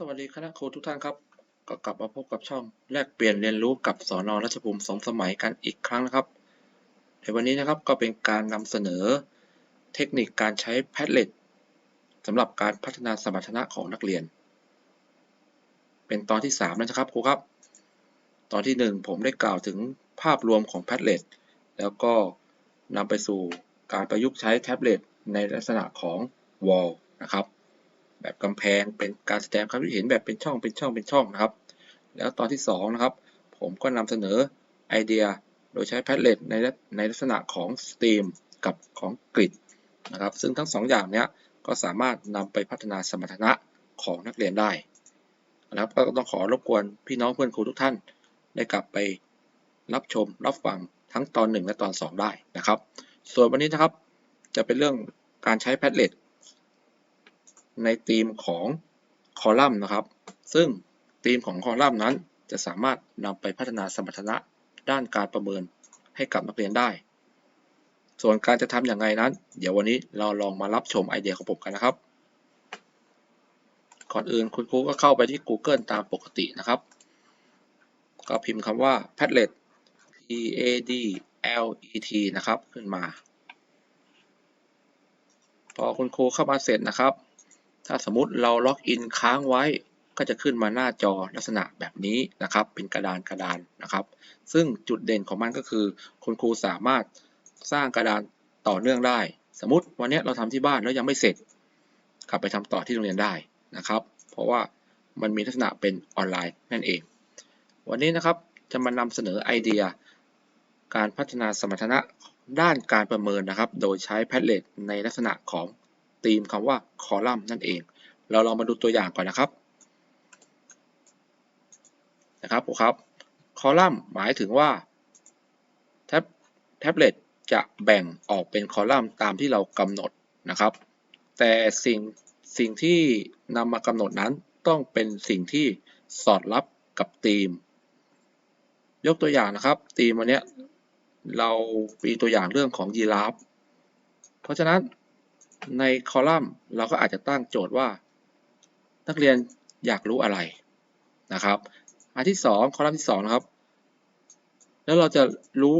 สวัสดีคณะครูทุกท่านครับ ก็กลับมาพบกับช่องแลกเปลี่ยนเรียนรู้กับสอนอรัชภูมิสองสมัยกันอีกครั้งนะครับ ในวันนี้นะครับก็เป็นการนำเสนอเทคนิคการใช้ Padlet สำหรับการพัฒนาสมรรถนะของนักเรียน เป็นตอนที่3แล้วนะครับครูครับ ตอนที่ 1 ผมได้กล่าวถึงภาพรวมของ Padlet แล้วก็นำไปสู่การประยุกต์ใช้แท็บเล็ตในลักษณะของ Wall นะครับ แบบกำแพงเป็นการแสดงความคิดเห็นแบบเป็นช่องเป็นช่องเป็นช่องนะครับ แล้วตอนที่2นะครับ ผมก็นำเสนอไอเดียโดยใช้ Padlet ในในลักษณะของ Steam กับของ Grid นะครับ ซึ่งทั้ง 2 อย่างเนี้ยก็สามารถนำไปพัฒนาสมรรถนะของนักเรียนได้นะครับก็ต้องขอรบกวนพี่น้องเพื่อนครูทุกท่าน ได้กลับไปรับชมรับฟังทั้งตอน 1 และตอน 2 ได้นะครับ ส่วนวันนี้นะครับจะเป็นเรื่องการใช้ Padlet ในธีมของคอลัมน์นะครับ ซึ่งธีมของคอลัมน์นั้นจะสามารถนำไปพัฒนาสมรรถนะด้านการประเมินให้กับนักเรียนได้ ส่วนการจะทำอย่างไรนั้น เดี๋ยววันนี้เราลองมารับชมไอเดียของผมกันนะครับ ก่อนอื่นคุณครูก็เข้าไปที่ Google ตามปกตินะครับ ก็พิมพ์คำว่า Padlet P A D L E T นะครับ ขึ้นมา พอคุณครูเข้ามาเสร็จนะครับ ถ้าสมมุติเราล็อกอินค้างไว้ก็จะขึ้นมาหน้าจอลักษณะแบบนี้นะครับ เป็นกระดานกระดานนะครับ ซึ่งจุดเด่นของมันก็คือ คุณครูสามารถสร้างกระดานต่อเนื่องได้ สมมติวันนี้เราทำที่บ้านแล้วยังไม่เสร็จ กลับไปทำต่อที่โรงเรียนได้นะครับ เพราะว่ามันมีลักษณะเป็นออนไลน์นั่นเอง วันนี้นะครับจะมานำเสนอไอเดีย การพัฒนาสมรรถนะด้านการประเมินนะครับ โดยใช้ Padlet ในลักษณะของ ธีมคำว่าคอลัมน์นั่นเอง เราลองมาดูตัวอย่างก่อนนะครับนะครับผมครับคอลัมน์หมายถึงว่าแท็บแท็บเล็ตจะแบ่งออกเป็นคอลัมน์ตามที่เรากำหนดนะครับ แต่สิ่งสิ่งที่นำมากำหนดนั้นต้องเป็นสิ่งที่สอดรับกับธีม ยกตัวอย่างนะครับธีมวันนี้เรามีตัวอย่างเรื่องของยีราฟเพราะฉะนั้น ในคอลัมน์เราก็อาจจะตั้งโจทย์ว่า นักเรียนอยากรู้อะไรนะครับ อันที่ 2 คอลัมน์ที่2นะครับ แล้วเราจะรู้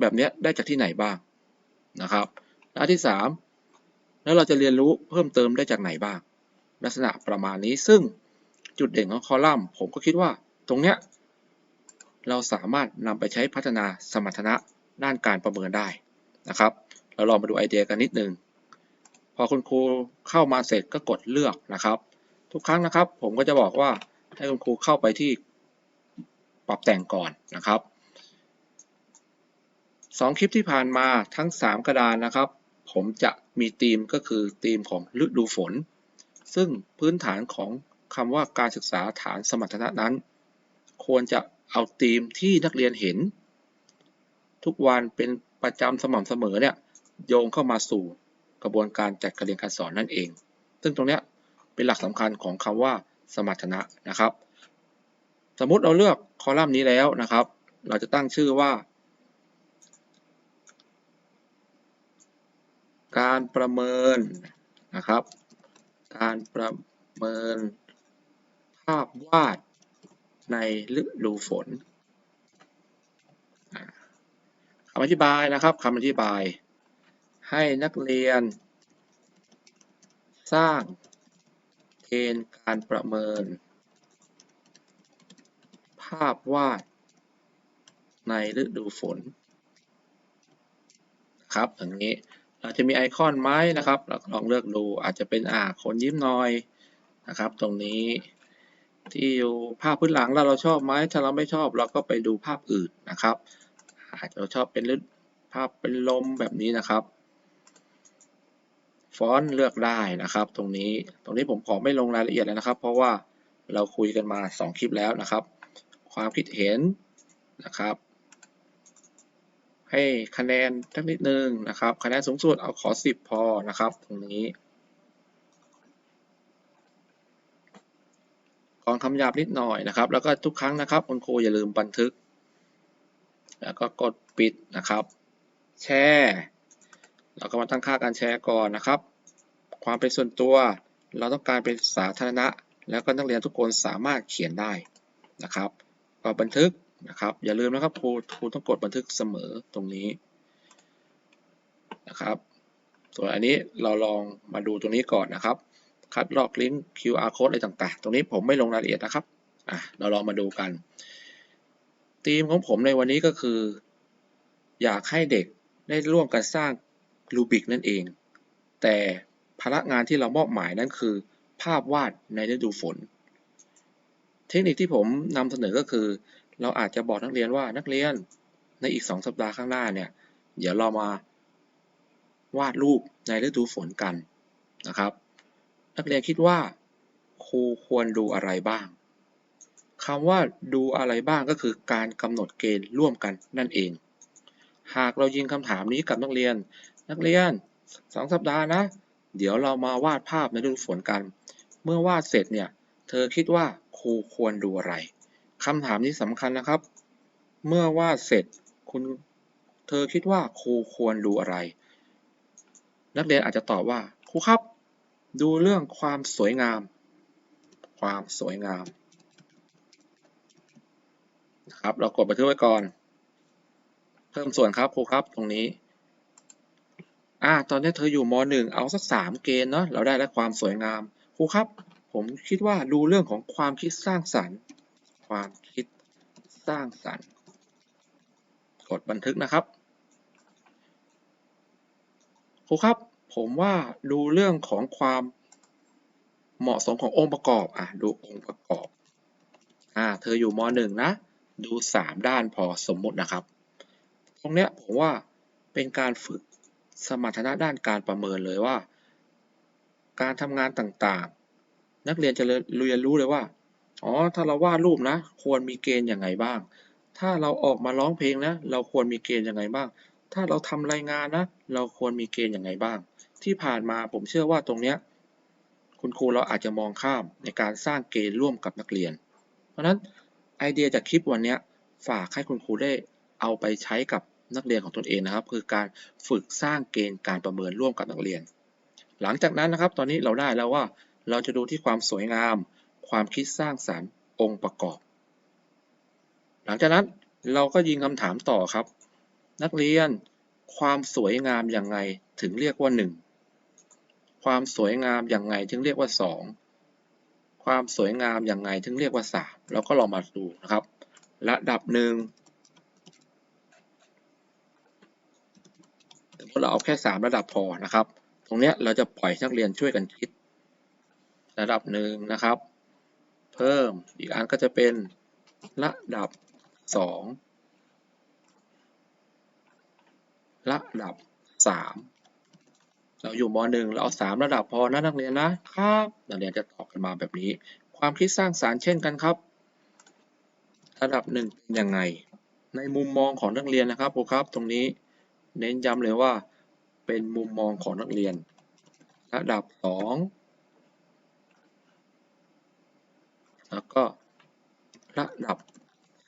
แบบนี้ได้จากที่ไหนบ้างนะครับ อันที่ 3 แล้วเราจะเรียนรู้เพิ่มเติมได้จากไหนบ้าง ลักษณะประมาณนี้ซึ่งจุดเด่นของคอลัมน์ ผมก็คิดว่าตรงเนี้ยเราสามารถนำไปใช้พัฒนาสมรรถนะด้านการประเมินได้นะครับ เราลองมาดูไอเดียกันนิดนึง พอคุณครูเข้ามาเสร็จก็กดเลือกนะครับ ทุกครั้งนะครับ ผมก็จะบอกว่าให้คุณครูเข้าไปที่ปรับแต่งก่อนนะครับสองคลิปที่ผ่านมาทั้ง 3 กระดานนะครับ ผมจะมีธีมก็คือธีมของฤดูฝน ซึ่งพื้นฐานของคำว่าการศึกษาฐานสมรรถนะนั้น ควรจะเอาธีมที่นักเรียนเห็น ทุกวันเป็นประจำสม่ำเสมอเนี่ย โยงเข้ามาสู่กระบวนการจัดการเรียนการสอนนั่นเอง ซึ่งตรงนี้เป็นหลักสำคัญของคำว่าสมรรถนะนะครับ สมมุติเราเลือกคอลัมน์นี้แล้วนะครับ เราจะตั้งชื่อว่า การประเมินนะครับ การประเมินภาพวาดในฤดูฝนคำอธิบายนะครับคำอธิบาย ให้นักเรียน สร้างเกณฑ์การประเมิน ภาพวาด ในฤดูฝนครับอย่างนี้เราจะมีไอคอนไหมนะครับเราลองเลือกดูอาจจะเป็นอ่าคนยิ้มน่อยนะครับ ตรงนี้ที่อยู่ภาพพื้นหลังเราเราชอบไหมถ้าเราไม่ชอบเราก็ไปดูภาพอื่นนะครับ อาจจะชอบเป็นภาพเป็นลมแบบนี้นะครับ ฟอนต์เลือกได้นะครับ ตรงนี้ตรงนี้ผมขอไม่ลงรายละเอียดเลยนะครับ เพราะว่าเราคุยกันมา 2 คลิปแล้วนะครับ ความคิดเห็นนะครับ ให้คะแนนสักนิดนึงนะครับ คะแนนสูงสุดเอาขอ 10 พอนะครับ ตรงนี้กองคำหยาบนิดหน่อยนะครับ แล้วก็ทุกครั้งนะครับคุณครูอย่าลืมบันทึก แล้วก็กดปิดนะครับ แชร์ เราก็มาตั้งค่าการแชร์ก่อนนะครับ ความเป็นส่วนตัว เราต้องการเป็นสาธารณะ แล้วก็นักเรียนทุกคนสามารถเขียนได้นะครับ ก็บันทึกนะครับ อย่าลืมนะครับครูครูต้องกดบันทึกเสมอตรงนี้นะครับ ส่วนอันนี้เราลองมาดูตรงนี้ก่อนนะครับ คัดลอกลิงก์ QR code อะไรต่างๆ ตรงนี้ผมไม่ลงรายละเอียดนะครับอะเราลองมาดูกันธีมของผมในวันนี้ก็คือ อยากให้เด็กได้ร่วมกันสร้าง รูบิกนั่นเอง แต่ภาระงานที่เรามอบหมายนั้นคือ ภาพวาดในฤดูฝน เทคนิคที่ผมนำเสนอก็คือ เราอาจจะบอกนักเรียนว่านักเรียนในอีก 2 สัปดาห์ข้างหน้าเนี่ย เดี๋ยวเรามาวาดรูปในฤดูฝนกันนะครับ นักเรียนคิดว่าครูควรดูอะไรบ้างคำว่าดูอะไรบ้างก็คือการกำหนดเกณฑ์ร่วมกันนั่นเอง หากเรายิงคำถามนี้กับนักเรียน นักเรียนสองสัปดาห์นะ เดี๋ยวเรามาวาดภาพในฤดูฝนกัน เมื่อวาดเสร็จเนี่ย เธอคิดว่าครูควรดูอะไรคำถามนี้สำคัญนะครับ เมื่อวาดเสร็จคุณเธอคิดว่าครูควรดูอะไร นักเรียนอาจจะตอบว่าครูครับ ดูเรื่องความสวยงาม ความสวยงามนะครับ เรากดบันทึกไว้ก่อน เพิ่มส่วนครับครูครับตรงนี้ อ่าตอนนี้เธออยู่ม .1 เอาสักสามเกณฑ์เนาะเราได้แล้วความสวยงามครูครับ ผมคิดว่าดูเรื่องของความคิดสร้างสรรค์ ความคิดสร้างสรรค์ กดบันทึกนะครับครูครับ ผมว่าดูเรื่องของความเหมาะสมขององค์ประกอบอะดูองค์ประกอบอ่าเธออยู่ม .1 นะ ดู3ด้านพอสมมุตินะครับ ตรงเนี้ยผมว่าเป็นการฝึก สมรรถนะด้านการประเมินเลยว่า การทำงานต่างๆ นักเรียนจะเรียนรู้เลยว่า อ๋อ ถ้าเราวาดรูปนะ ควรมีเกณฑ์ยังไงบ้าง ถ้าเราออกมาร้องเพลงนะ เราควรมีเกณฑ์ยังไงบ้าง ถ้าเราทำรายงานนะ เราควรมีเกณฑ์ยังไงบ้าง ที่ผ่านมาผมเชื่อว่าตรงเนี้ยคุณครูเราอาจจะมองข้ามในการสร้างเกณฑ์ร่วมกับนักเรียน เพราะนั้นไอเดียจากคลิปวันนี้ฝากให้คุณครูได้เอาไปใช้กับ นักเรียนของตนเองนะครับ คือการฝึกสร้างเกณฑ์การประเมินร่วมกับนักเรียน หลังจากนั้นนะครับ ตอนนี้เราได้แล้วว่าเราจะดูที่ความสวยงาม ความคิดสร้างสรรค์องค์ประกอบ หลังจากนั้นเราก็ยิงคำถามต่อครับ นักเรียนความสวยงามอย่างไงถึงเรียกว่า 1 ความสวยงามอย่างไงถึงเรียกว่า 2 ความสวยงามอย่างไงถึงเรียกว่าสามเราก็ลองมาดูนะครับ ระดับหนึ่ง เราเอาแค่สามระดับพอนะครับ ตรงนี้เราจะปล่อยนักเรียนช่วยกันคิด ระดับหนึ่งนะครับ เพิ่มอีกอันก็จะเป็นระดับสองระดับสามเราอยู่ม .1 เราเอา 3 ระดับพอนะนักเรียนนะครับนักเรียนจะตอบกันมาแบบนี้ ความคิดสร้างสารรค์เช่นกันครับ ระดับ1เป็นยังไง ในมุมมองของนักเรียนนะครับครูครับตรงนี้ เน้นย้ำเลยว่า เป็นมุมมองของนักเรียน ระดับ 2 แล้วก็ระดับ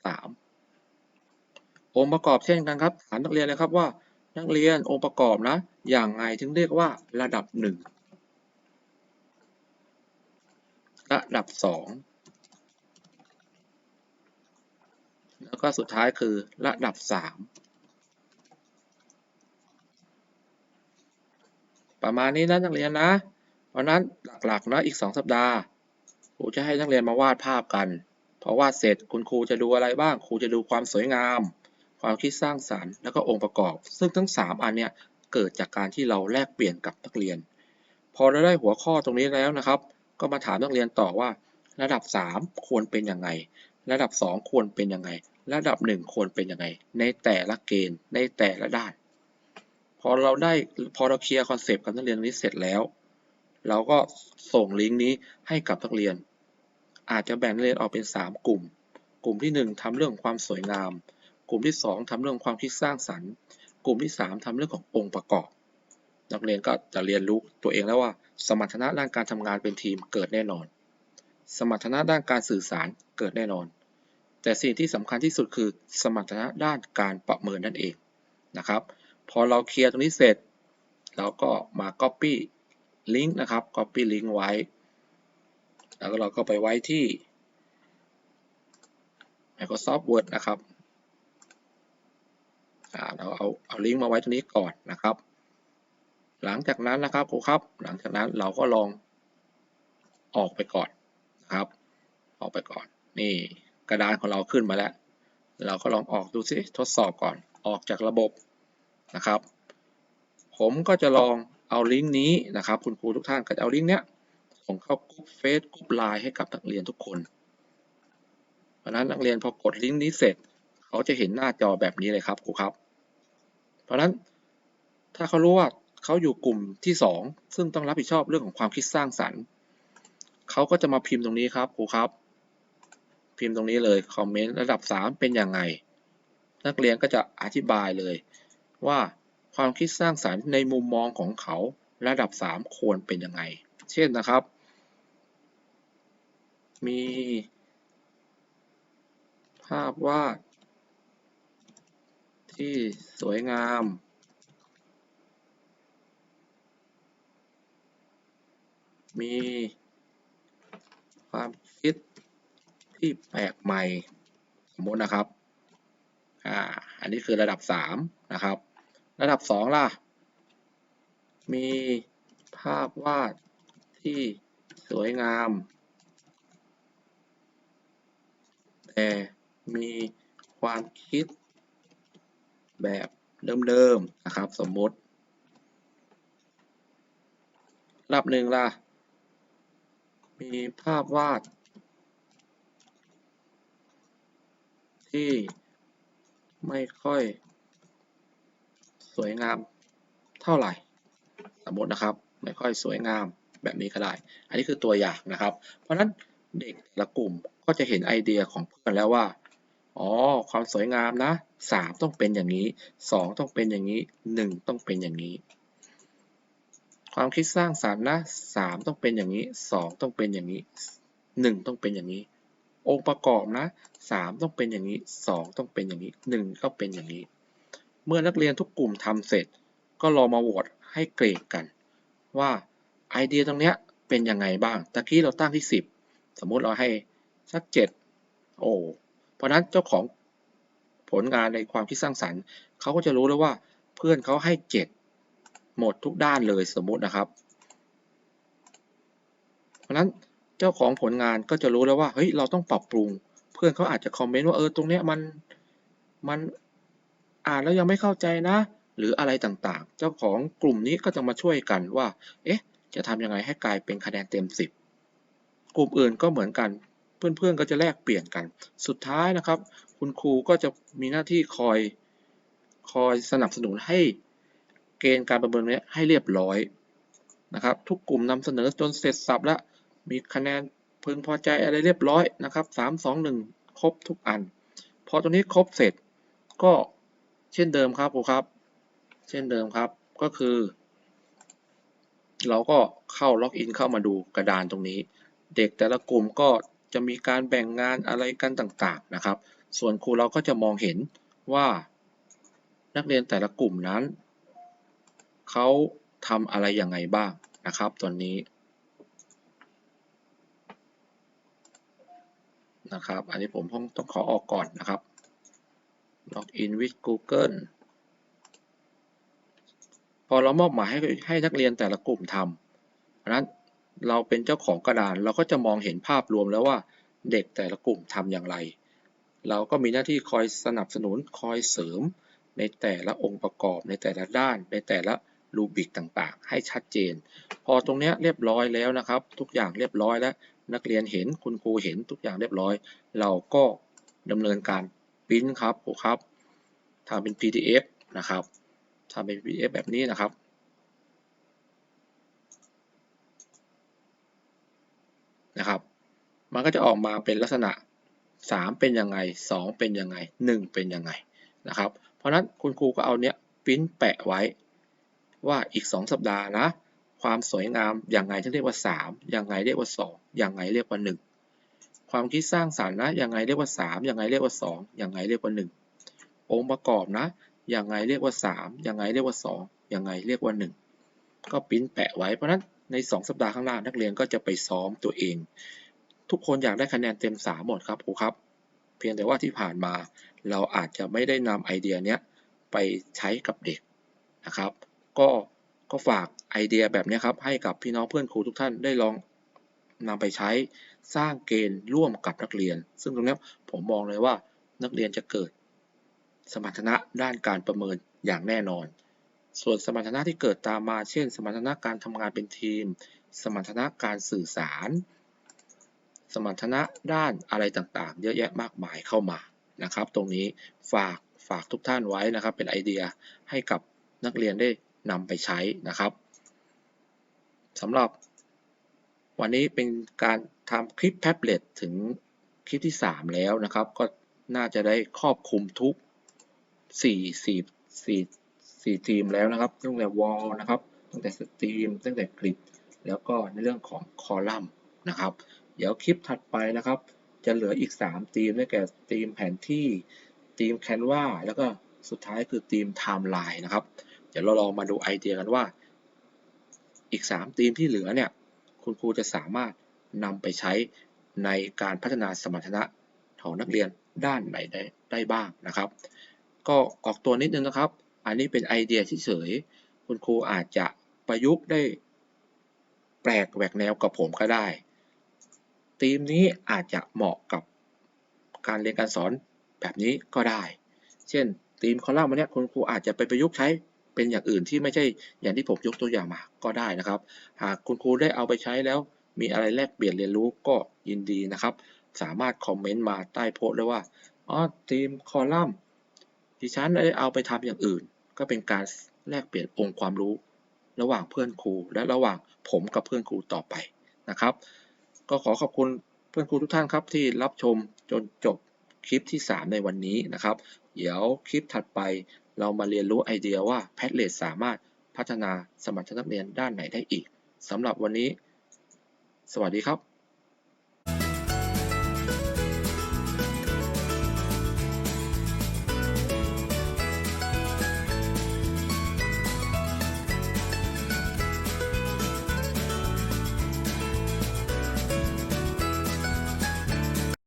3 องค์ประกอบเช่นกันครับ ถามนักเรียนเลยครับว่านักเรียนองค์ประกอบนะ อย่างไงถึงเรียกว่าระดับ 1 ระดับ 2 แล้วก็สุดท้ายคือระดับ 3 ประมาณนี้นะนักเรียนนะ เพราะนั้นหลักๆนะอีก 2 สัปดาห์ครูจะให้นักเรียนมาวาดภาพกันพอวาดเสร็จคุณครูจะดูอะไรบ้างครูจะดูความสวยงาม ความคิดสร้างสารรค์ แล้วก็องค์ประกอบ ซึ่งทั้ง 3 อันเนี้ยเกิดจากการที่เราแลกเปลี่ยนกับนักเรียน พอเราได้หัวข้อตรงนี้แล้วนะครับ ก็มาถามนักเรียนต่อว่า ระดับ 3 ควรเป็นยังไง ระดับ 2 ควรเป็นยังไง ระดับ 1 ควรเป็นยังไง ในแต่ละเกณฑ์ในแต่ละด้าน อเราได้พอเราเคลียร์คอนเซปต์กับนักเรียนนี้เสร็จแล้ว เราก็ส่งลิงก์นี้ให้กับนักเรียน อาจจะแบ่งนักเรียนออกเป็น 3 กลุ่ม กลุ่มที่ 1ทำเรื่องความสวยงาม กลุ่มที่ 2ทำเรื่องความคิดสร้างสรรค์ กลุ่มที่ 3ทำเรื่องขององค์ประกอบ นักเรียนก็จะเรียนรู้ตัวเองแล้วว่า สมรรถนะด้านการทำงานเป็นทีมเกิดแน่นอน สมรรถนะด้านการสื่อสารเกิดแน่นอน แต่สิ่งที่สำคัญที่สุดคือ สมรรถนะด้านการประเมินนั่นเองนะครับ พอเราเคลียร์ตรงนี้เสร็จ เราก็มา Copy ลิงก์นะครับ copy link ไว้ แล้วเราก็ไปไว้ที่ Microsoft Word นะครับอ่าเราเอาเอาลิงก์มาไว้ตรงนี้ก่อนนะครับ หลังจากนั้นนะครับครูครับ หลังจากนั้นเราก็ลองออกไปก่อนนะครับ ออกไปก่อน นี่กระดานของเราขึ้นมาแล้ว เราก็ลองออกดูซิทดสอบก่อน ออกจากระบบ นะครับ ผมก็จะลองเอาลิงก์นี้นะครับ คุณครูทุกท่านก็จะเอาลิงก์เนี้ยส่งเข้ากลุ่มเฟซกลุ่มไลน์ให้กับนักเรียนทุกคน เพราะนั้นนักเรียนพอกดลิงก์นี้เสร็จ เขาจะเห็นหน้าจอแบบนี้เลยครับครูครับ เพราะฉะนั้นถ้าเขารู้ว่าเขาอยู่กลุ่มที่ 2 ซึ่งต้องรับผิดชอบเรื่องของความคิดสร้างสรรค์ เขาก็จะมาพิมพ์ตรงนี้ครับครูครับ พิมพ์ตรงนี้เลยคอมเมนต์ระดับ 3 เป็นยังไง นักเรียนก็จะอธิบายเลย ว่าความคิดสร้างสรรค์ในมุมมองของเขาระดับ 3 ควรเป็นยังไง เช่นนะครับ มี ภาพวาดที่สวยงาม มีความคิดที่แปลกใหม่ สมมตินะครับ อ่า อันนี้คือระดับ 3 นะครับ ระดับ 2 ล่ะ มีภาพวาดที่สวยงาม แต่มีความคิดแบบเดิมๆนะครับ สมมติระดับหนึ่งล่ะ มีภาพวาด ที่ไม่ค่อย สวยงามเท่าไหร่ สมมตินะครับไม่ค่อยสวยงามแบบนี้ก็ได้ อันนี้คือตัวอย่างนะครับ เพราะฉะนั้นเด็กแต่ละกลุ่มก็จะเห็นไอเดียของเพื่อนแล้วว่า อ๋อ ความสวยงามนะ 3 ต้องเป็นอย่างนี้ 2 ต้องเป็นอย่างนี้ 1 ต้องเป็นอย่างนี้ ความคิดสร้างสรรค์นะ 3 ต้องเป็นอย่างนี้ 2 ต้องเป็นอย่างนี้ 1 ต้องเป็นอย่างนี้ องค์ประกอบนะ 3 ต้องเป็นอย่างนี้ 2 ต้องเป็นอย่างนี้ 1 ก็เป็นอย่างนี้ เมื่อนักเรียนทุกกลุ่มทำเสร็จ ก็รอมาโหวตให้เกรดกัน ว่าไอเดียตรงเนี้ยเป็นยังไงบ้าง ตะกี้เราตั้งที่ 10 สมมุติเราให้สัก7โอ้ เพราะนั้นเจ้าของผลงานในความคิดสร้างสรรค์ เขาก็จะรู้แล้วว่าเพื่อนเขาให้ 7 หมดทุกด้านเลยสมมุตินะครับ เพราะนั้นเจ้าของผลงานก็จะรู้แล้วว่าเฮ้ยเราต้องปรับปรุง เพื่อนเขาอาจจะคอมเมนต์ว่าเออตรงเนี้ยมันมัน อ่านแล้วยังไม่เข้าใจนะ หรืออะไรต่างๆ เจ้าของกลุ่มนี้ก็จะมาช่วยกันว่า เอ๊ะ จะทำยังไงให้กลายเป็นคะแนนเต็ม 10 กลุ่มอื่นก็เหมือนกัน เพื่อนๆก็จะแลกเปลี่ยนกัน สุดท้ายนะครับ คุณครูก็จะมีหน้าที่คอยคอยสนับสนุนให้เกณฑ์การประเมินเนี้ยให้เรียบร้อยนะครับ ทุกกลุ่มนำเสนอจนเสร็จสับแล้วมีคะแนนพึงพอใจอะไรเรียบร้อยนะครับสามสองหนึ่งครบทุกอัน พอตรงนี้ครบเสร็จก็ เช่นเดิมครับครูครับ เช่นเดิมครับ ก็คือ เราก็เข้าล็อกอินเข้ามาดูกระดานตรงนี้ เด็กแต่ละกลุ่มก็จะมีการแบ่งงานอะไรกันต่างๆนะครับ ส่วนครูเราก็จะมองเห็นว่านักเรียนแต่ละกลุ่มนั้น เขาทำอะไรยังไงบ้างนะครับตอนนี้นะครับ อันนี้ผมต้องขอออกก่อนนะครับ Login with Google พอเรามอบหมายให้ให้นักเรียนแต่ละกลุ่มทำนั้นเราเป็นเจ้าของกระดานเราก็จะมองเห็นภาพรวมแล้วว่าเด็กแต่ละกลุ่มทำอย่างไร เราก็มีหน้าที่คอยสนับสนุนคอยเสริมในแต่ละองค์ประกอบในแต่ละด้าน ในแต่ละรูบิกต่างๆ ให้ชัดเจน พอตรงนี้เรียบร้อยแล้วนะครับ ทุกอย่างเรียบร้อยแล้ว นักเรียนเห็นคุณครูเห็นทุกอย่างเรียบร้อย เราก็ดำเนินการ ปริ้นครับครูครับทำเป็น PDF นะครับทำเป็น PDF แบบนี้นะครับนะครับ มันก็จะออกมาเป็นลักษณะ 3 เป็นยังไง 2 เป็นยังไง 1 เป็นยังไงนะครับ เพราะนั้นคุณครูก็เอาเนี้ยปริ้นแปะไว้ ว่าอีก 2 สัปดาห์นะ ความสวยงามอย่างไงที่เรียกว่า3ยังไงเรียกว่า2ยังไงเรียกว่า 1 ความคิดสร้างสรรค์นะยังไงเรียกว่า3ยังไงเรียกว่า2ยังไงเรียกว่า 1 องค์ประกอบนะยังไงเรียกว่า 3ยังไงเรียกว่า 2ยังไงเรียกว่า 1 ก็ปิ้นแปะไว้เพราะนั้นใน 2 สัปดาห์ข้างหน้านักเรียนก็จะไปซ้อมตัวเอง ทุกคนอยากได้คะแนนเต็ม 3 หมดครับครูครับ เพียงแต่ว่าที่ผ่านมาเราอาจจะไม่ได้นำไอเดียเนี้ยไปใช้กับเด็กนะครับ ก็ก็ฝากไอเดียแบบนี้ครับให้กับพี่น้องเพื่อนครูทุกท่านได้ลองนำไปใช้ สร้างเกณฑ์ร่วมกับนักเรียน ซึ่งตรงนี้ผมมองเลยว่านักเรียนจะเกิด สมรรถนะด้านการประเมินอย่างแน่นอน ส่วนสมรรถนะที่เกิดตามมา เช่น สมรรถนะการทำงานเป็นทีม สมรรถนะการสื่อสาร สมรรถนะด้านอะไรต่างๆ เยอะแยะมากมายเข้ามานะครับ ตรงนี้ฝากฝากทุกท่านไว้นะครับ เป็นไอเดียให้กับนักเรียนได้นำไปใช้นะครับสำหรับวันนี้เป็นการ ทำคลิปแท็บเล็ตถึงคลิปที่ 3 แล้วนะครับ ก็น่าจะได้ครอบคลุมทุก 4 4 4 4ทีมแล้วนะครับตั้งแต่วอลนะครับตั้งแต่สตรีมตั้งแต่คลิปแล้วก็ในเรื่องของคอลัมน์นะครับ เดี๋ยวคลิปถัดไปนะครับ จะเหลืออีก 3 ทีมได้แก่ทีมแผนที่ทีมแคนวาแล้วก็สุดท้ายคือทีมไทม์ไลน์นะครับ เดี๋ยวเราลองมาดูไอเดียกันว่า อีก 3 ทีมที่เหลือเนี่ย คุณครูจะสามารถ นำไปใช้ในการพัฒนาสมรรถนะของนักเรียนด้านไหนได้ได้บ้างนะครับ ก็ออกตัวนิดนึงนะครับ อันนี้เป็นไอเดียเฉยๆคุณครูอาจจะประยุกต์ได้แปลกแหวกแนวกับผมก็ได้ทีมนี้อาจจะเหมาะกับการเรียนการสอนแบบนี้ก็ได้ เช่นทีมคอลัมน์วันนี้คุณครูอาจจะไปประยุกต์ใช้เป็นอย่างอื่นที่ไม่ใช่อย่างที่ผมยกตัวอย่างมาก็ได้นะครับ หากคุณครูได้เอาไปใช้แล้ว มีอะไรแลกเปลี่ยนเรียนรู้ก็ยินดีนะครับ สามารถคอมเมนต์มาใต้โพสต์ได้ว่าอ๋อทีมคอลัมน์ดิฉันได้เอาไปทำอย่างอื่น ก็เป็นการแลกเปลี่ยนองค์ความรู้ ระหว่างเพื่อนครูและระหว่างผมกับเพื่อนครูต่อไปนะครับ ก็ขอขอบคุณเพื่อนครูทุกท่านครับที่รับชมจนจบคลิปที่ 3 ในวันนี้นะครับ เดี๋ยวคลิปถัดไปเรามาเรียนรู้ไอเดียว่า Padlet สามารถพัฒนาสมรรถนะนักเรียนด้านไหนได้อีกสำหรับวันนี้ สวัสดีครับ